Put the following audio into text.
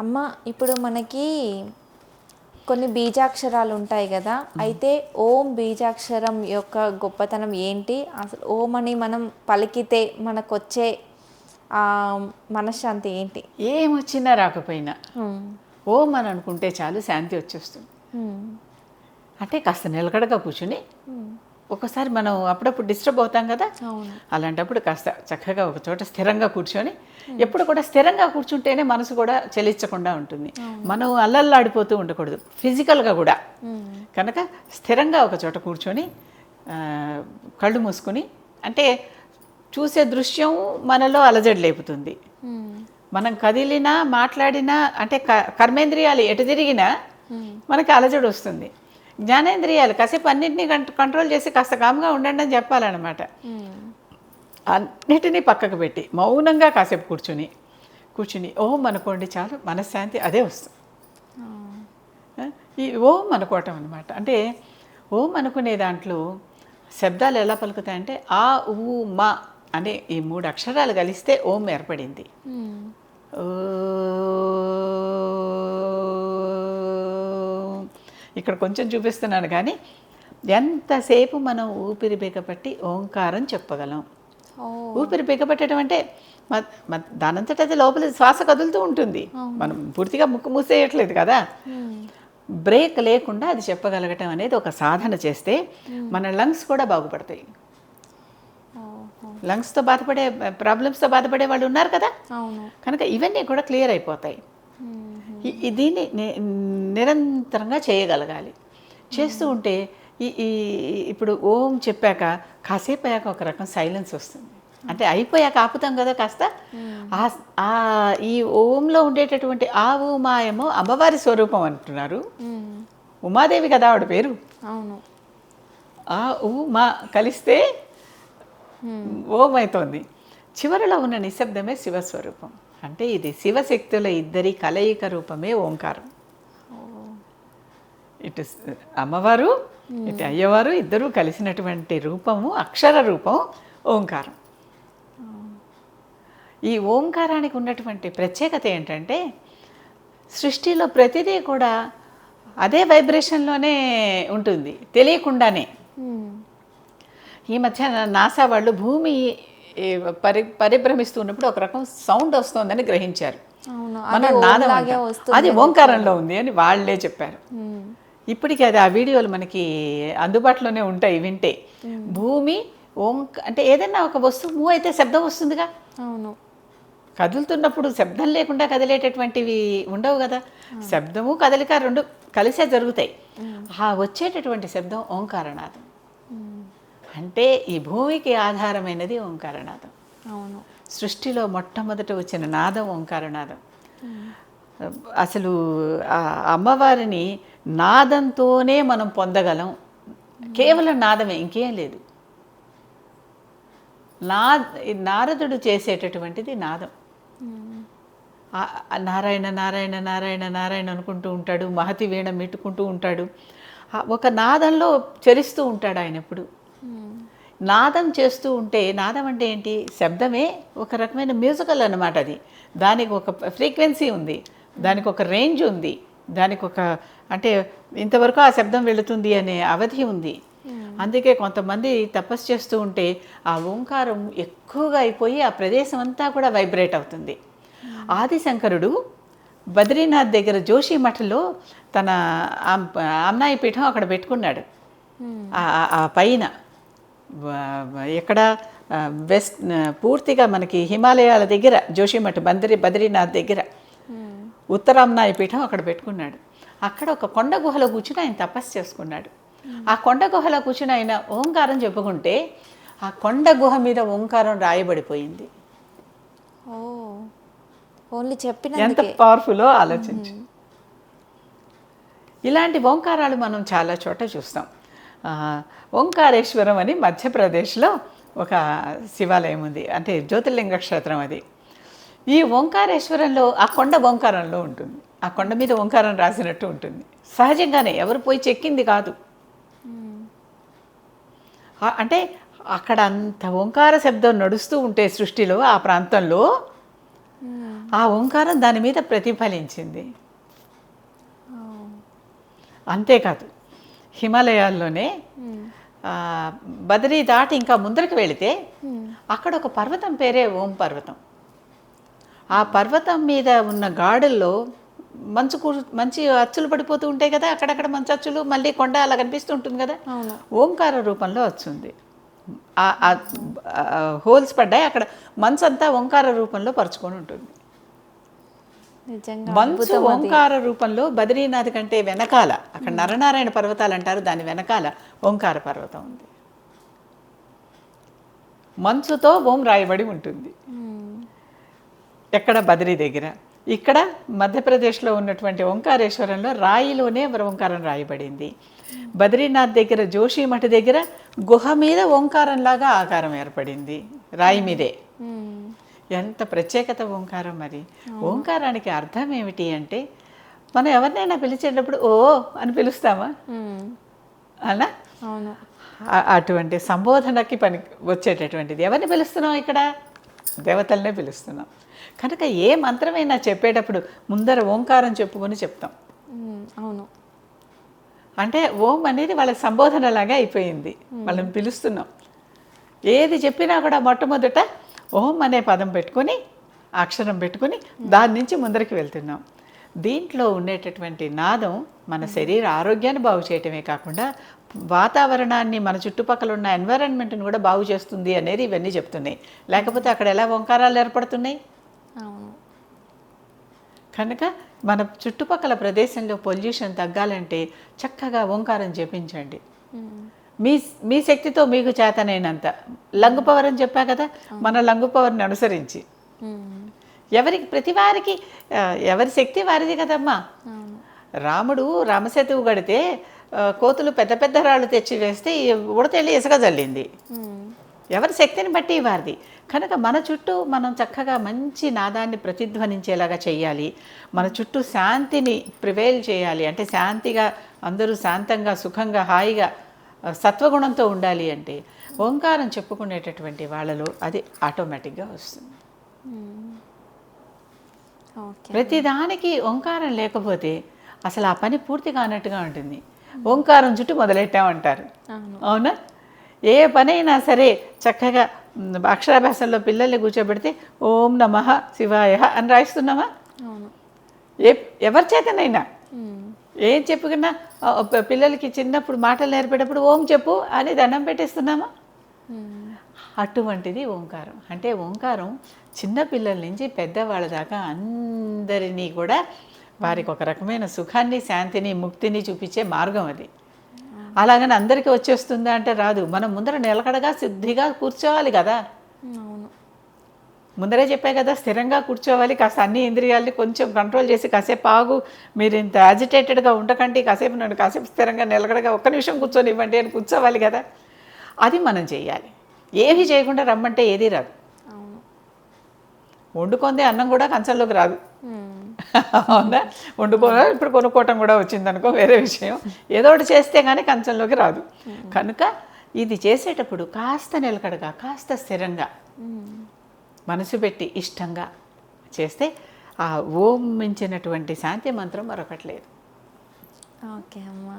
అమ్మ ఇప్పుడు మనకి కొన్ని బీజాక్షరాలు ఉంటాయి కదా అయితే ఓం బీజాక్షరం యొక్క గొప్పతనం ఏంటి అసలు ఓం అని మనం పలికితే మనకు వచ్చే మనశ్శాంతి ఏంటి ఏమొచ్చినా రాకపోయినా. ఓం అని అనుకుంటే చాలు శాంతి వచ్చేస్తుంది. అంటే కాస్త నిలకడగా కూర్చుని. ఒకసారి మనం అప్పుడప్పుడు డిస్టర్బ్ అవుతాం కదా? అలాంటప్పుడు కాస్త చక్కగా ఒక చోట స్థిరంగా కూర్చొని ఎప్పుడు కూడా స్థిరంగా కూర్చుంటేనే మనసు కూడా చలించకుండా ఉంటుంది. మనం అల్లల్లాడిపోతూ ఉండకూడదు ఫిజికల్గా కూడా. కనుక స్థిరంగా ఒక చోట కూర్చొని కళ్ళు మూసుకొని అంటే చూసే దృశ్యం మనలో అలజడి లేపుతుంది. మనం కదిలినా మాట్లాడినా అంటే క- కర్మేంద్రియాలు ఎటు తిరిగినా మనకి అలజడి వస్తుంది. జ్ఞానేంద్రియాలు కాసేపు అన్నింటినీ కంట్- కంట్రోల్ చేసి కాస్త కామ్గా ఉండండి అని చెప్పాలన్నమాట. అన్నిటినీ పక్కకు పెట్టి మౌనంగా కాసేపు కూర్చుని కూర్చుని ఓం అనుకోండి చాలు మనశ్శాంతి అదే వస్తుంది ఈ ఓం అనుకోవటం అనమాట అంటే ఓం అనుకునే దాంట్లో శబ్దాలు ఎలా పలుకుతాయంటే ఆ ఊ మా అనే ఈ మూడు అక్షరాలు కలిస్తే ఓం ఏర్పడింది. ఓం. ఇక్కడ కొంచెం చూపిస్తున్నాను కానీ ఎంతసేపు మనం ఊపిరి బిగపట్టి ఓంకారం చెప్పగలం. ఊపిరి బిగపట్టడం అంటే దానంతట అది లోపల శ్వాస కదులుతూ ఉంటుంది. మనం పూర్తిగా ముక్కు మూసేయట్లేదు కదా. బ్రేక్ లేకుండా అది చెప్పగలగటం అనేది ఒక సాధన చేస్తే మన లంగ్స్ కూడా బాగుపడతాయి. లంగ్స్తో బాధపడే ప్రాబ్లమ్స్తో బాధపడే వాళ్ళు ఉన్నారు కదా. కనుక ఇవన్నీ కూడా క్లియర్ అయిపోతాయి. దీన్ని నిరంతరంగా చేయగలగాలి. చేస్తూ ఉంటే ఈ ఈ ఇప్పుడు ఓం చెప్పాక కాసేపు అయ్యాక ఒక రకం సైలెన్స్ వస్తుంది. అంటే అయిపోయాక ఆపుతాం కదా కాస్త. ఆ ఈ ఓంలో ఉండేటటువంటి ఆ ఉమాయము అమ్మవారి స్వరూపం అంటున్నారు. ఉమాదేవి కదా ఆవిడ పేరు? అవును. ఆ ఉమా కలిస్తే ఓం అవుతోంది చివరిలో ఉన్న నిశ్శబ్దమే శివస్వరూపం. అంటే ఇది శివశక్తుల ఇద్దరి కలయిక రూపమే ఓంకారం. ఇటు అమ్మవారు ఇటు అయ్యవారు ఇద్దరూ కలిసినటువంటి రూపము అక్షర రూపం ఓంకారం. ఈ ఓంకారానికి ఉన్నటువంటి ప్రత్యేకత ఏంటంటే సృష్టిలో ప్రతిదీ కూడా అదే వైబ్రేషన్లోనే ఉంటుంది తెలియకుండానే. ఈ మధ్య నాసా వాళ్ళు భూమి పరి పరిభ్రమిస్తూ ఉన్నప్పుడు ఒక రకం సౌండ్ వస్తోందని గ్రహించారు. మన అది నాదం ఓంకారంలో ఉంది అని వాళ్ళే చెప్పారు. ఇప్పటికీ అది ఆ వీడియోలు మనకి అందుబాటులోనే ఉంటాయి వింటే. భూమి ఓంక అంటే ఏదైనా ఒక వస్తువు మూవ్ అయితే శబ్దం వస్తుందిగా. అవును. కదులుతున్నప్పుడు శబ్దం లేకుండా కదిలేటటువంటివి ఉండవు కదా. శబ్దము కదలిక రెండు కలిసే జరుగుతాయి. ఆ వచ్చేటటువంటి శబ్దం ఓంకారనాదం. హ్మ్. అంటే ఈ భూమికి ఆధారమైనది ఓంకారనాదం. అవును. సృష్టిలో మొట్టమొదట వచ్చిన నాదం ఓంకారనాదం. అసలు అమ్మవారిని నాదంతోనే మనం పొందగలం. కేవలం నాదమే ఇంకేం లేదు. నా నారదుడు చేసేటటువంటిది నాదం. నారాయణ నారాయణ నారాయణ నారాయణ అనుకుంటూ ఉంటాడు మహతి వీణ మిట్టుకుంటూ ఉంటాడు. ఒక నాదంలో చరిస్తూ ఉంటాడు ఆయన ఎప్పుడు. నాదం చేస్తూ ఉంటే నాదం అంటే ఏంటి? శబ్దమే ఒక రకమైన మ్యూజికల్ అన్నమాట అది. దానికి ఒక ఫ్రీక్వెన్సీ ఉంది దానికి ఒక రేంజ్ ఉంది దానికి ఒక అంటే ఇంతవరకు ఆ శబ్దం వెళుతుంది అనే అవధి ఉంది. అందుకే కొంతమంది తపస్సు చేస్తూ ఉంటే ఆ ఓంకారం ఎక్కువగా అయిపోయి ఆ ప్రదేశం అంతా కూడా వైబ్రేట్ అవుతుంది. ఆదిశంకరుడు బద్రీనాథ్ దగ్గర జోషి మఠంలో తన ఆమ్నాయి పీఠం అక్కడ పెట్టుకున్నాడు. హ్మ్. ఆ- పైన. ఎక్కడ వెస్ట్ పూర్తిగా మనకి హిమాలయాల దగ్గర జోషిమఠ్ బద్రీ బద్రీనాథ్ దగ్గర హ్మ్. ఉత్తరాంనాయ పీఠం అక్కడ పెట్టుకున్నాడు. అక్కడ ఒక కొండ గుహలో కూర్చుని ఆయన తపస్సు చేసుకున్నాడు. ఆ కొండ గుహలో కూర్చుని ఆయన ఓంకారం చెప్పుకుంటే ఆ కొండ గుహ మీద ఓంకారం రాయబడిపోయింది. ఓన్లీ ఎంత పవర్ఫుల్లో ఆలోచించు. ఇలాంటి ఓంకారాలు మనం చాలా చోట చూస్తాం. ఓంకారేశ్వరం అని మధ్యప్రదేశ్లో ఒక శివాలయం ఉంది. అంటే జ్యోతిర్లింగ క్షేత్రం అది. ఈ ఓంకారేశ్వరంలో ఆ కొండ ఓంకారంలో ఉంటుంది. ఆ కొండ మీద ఓంకారం రాసినట్టు ఉంటుంది. సహజంగానే ఎవరు పోయి చెక్కింది కాదు. అంటే అక్కడ అంత ఓంకార శబ్దం నడుస్తూ ఉంటే సృష్టిలో ఆ ప్రాంతంలో ఆ ఓంకారం దాని మీద ప్రతిఫలించింది. అంతేకాదు హిమాలయాల్లోనే బద్రీ దాటి ఇంకా ముందరికి వెళితే అక్కడ ఒక పర్వతం పేరే ఓం పర్వతం. ఆ పర్వతం మీద ఉన్న గాడుల్లో మంచు కూ మంచి అచ్చులు పడిపోతూ ఉంటాయి కదా అక్కడక్కడ మంచు అచ్చులు మళ్ళీ కొండ అలా కనిపిస్తూ ఉంటుంది కదా. ఓంకార రూపంలో వచ్చింది హోల్స్ పడ్డాయి అక్కడ మంచు అంతా ఓంకార రూపంలో పరుచుకొని ఉంటుంది. మంచు. ఓంకార రూపంలో బద్రీనాథ్ కంటే వెనకాల అక్కడ నరనారాయణ పర్వతాలు అంటారు దాని వెనకాల ఓంకార పర్వతం ఉంది. మంచుతో ఓం రాయబడి ఉంటుంది. ఎక్కడ బద్రీ దగ్గర? ఇక్కడ మధ్యప్రదేశ్లో ఉన్నటువంటి ఓంకారేశ్వరంలో రాయిలోనే ఓంకారం రాయబడింది. బద్రీనాథ్ దగ్గర జోషిమఠ దగ్గర గుహ మీద ఓంకారంలాగా ఆకారం ఏర్పడింది రాయి మీదే. ఎంత ప్రత్యేకత ఓంకారం మరి. ఓంకారానికి అర్థం ఏమిటి అంటే మనం ఎవరినైనా పిలిచేటప్పుడు ఓ అని పిలుస్తామా. అలా? అటువంటి సంబోధనకి పని వచ్చేటటువంటిది. ఎవరిని పిలుస్తున్నాం ఇక్కడ? దేవతలనే పిలుస్తున్నాం. కనుక ఏ మంత్రమైనా చెప్పేటప్పుడు ముందర ఓంకారం చెప్పుకొని చెప్తాం. అవును. అంటే ఓం అనేది వాళ్ళ సంబోధనలాగా అయిపోయింది. వాళ్ళని పిలుస్తున్నాం. ఏది చెప్పినా కూడా మొట్టమొదట ఓం అనే పదం పెట్టుకొని అక్షరం పెట్టుకొని దాని నుంచి ముందరికి వెళ్తున్నాం. దీంట్లో ఉండేటటువంటి నాదం మన శరీర ఆరోగ్యాన్ని బాగు చేయటమే కాకుండా వాతావరణాన్ని మన చుట్టుపక్కల ఉన్న ఎన్వైరన్మెంట్ని కూడా బాగు చేస్తుంది అనేది ఇవన్నీ చెప్తున్నాయి. లేకపోతే అక్కడ ఎలా ఓంకారాలు ఏర్పడుతున్నాయి? అవును. కనుక మన చుట్టుపక్కల ప్రదేశంలో పొల్యూషన్ తగ్గాలంటే చక్కగా ఓంకారం జపించండి. మీ మీ శక్తితో మీకు చేతనైనంత. లంగు పవర్ అని చెప్పా కదా మన లంగు పవర్ని అనుసరించి. ఎవరికి ప్రతి వారికి ఎవరి శక్తి వారిది కదమ్మా. రాముడు రామసేతువు గడితే కోతులు పెద్ద పెద్ద రాళ్ళు తెచ్చి వేస్తే ఉడతెళ్ళి ఇసుక జల్లింది. ఎవరి శక్తిని బట్టి వారిది. కనుక మన చుట్టూ మనం చక్కగా మంచి నాదాన్ని ప్రతిధ్వనించేలాగా చేయాలి మన చుట్టూ శాంతిని ప్రివైల్ చేయాలి. అంటే శాంతిగా అందరూ శాంతంగా సుఖంగా హాయిగా సత్వగుణంతో ఉండాలి అంటే ఓంకారం చెప్పుకునేటటువంటి వాళ్ళలో అది ఆటోమేటిక్గా వస్తుంది. ప్రతిదానికి ఓంకారం లేకపోతే అసలు ఆ పని పూర్తి కానట్టుగా ఉంటుంది. ఓంకారం చుట్టూ మొదలెట్టామంటారు. అవునా? ఏ పనైనా సరే చక్కగా అక్షరాభ్యాసంలో పిల్లల్ని కూర్చోబెడితే ఓం నమ శివాయ అని రాయిస్తున్నామా ఏ ఎవరి చేతనైనా. ఏం చెప్పుకున్నా పిల్లలకి చిన్నప్పుడు మాటలు నేర్పేటప్పుడు ఓం చెప్పు అని దండం పెట్టేస్తున్నామా. అటువంటిది ఓంకారం. అంటే ఓంకారం చిన్న పిల్లల నుంచి పెద్దవాళ్ళ దాకా అందరినీ కూడా వారికి ఒక రకమైన సుఖాన్ని శాంతిని ముక్తిని చూపించే మార్గం అది. అలాగని అందరికీ వచ్చేస్తుందా అంటే రాదు. మనం ముందర నిలకడగా సిద్ధిగా కూర్చోవాలి కదా. ముందరే చెప్పే కదా స్థిరంగా కూర్చోవాలి. కాస్త అన్ని ఇంద్రియాల్ని కొంచెం కంట్రోల్ చేసి కాసేపు ఆగు. మీరు ఇంత యాజిటేటెడ్గా ఉండకండి. కాసేపు నన్ను కాసేపు స్థిరంగా నిలకడగా ఒక్క నిమిషం కూర్చొని ఇవ్వండి అని కూర్చోవాలి కదా. అది మనం చేయాలి. ఏమీ చేయకుండా రమ్మంటే ఏదీ రాదు. వండుకుందే అన్నం కూడా కంచంలోకి రాదు. అవునా? వండుకో ఇప్పుడు కొనుక్కోవటం కూడా వచ్చిందనుకో వేరే విషయం. ఏదో ఒకటి చేస్తే కానీ కంచంలోకి రాదు. కనుక ఇది చేసేటప్పుడు కాస్త నిలకడగా కాస్త స్థిరంగా మనసు పెట్టి ఇష్టంగా చేస్తే ఆ ఓం మించినటువంటి శాంతి మంత్రం మరొకటి లేదు. ఓకే అమ్మా.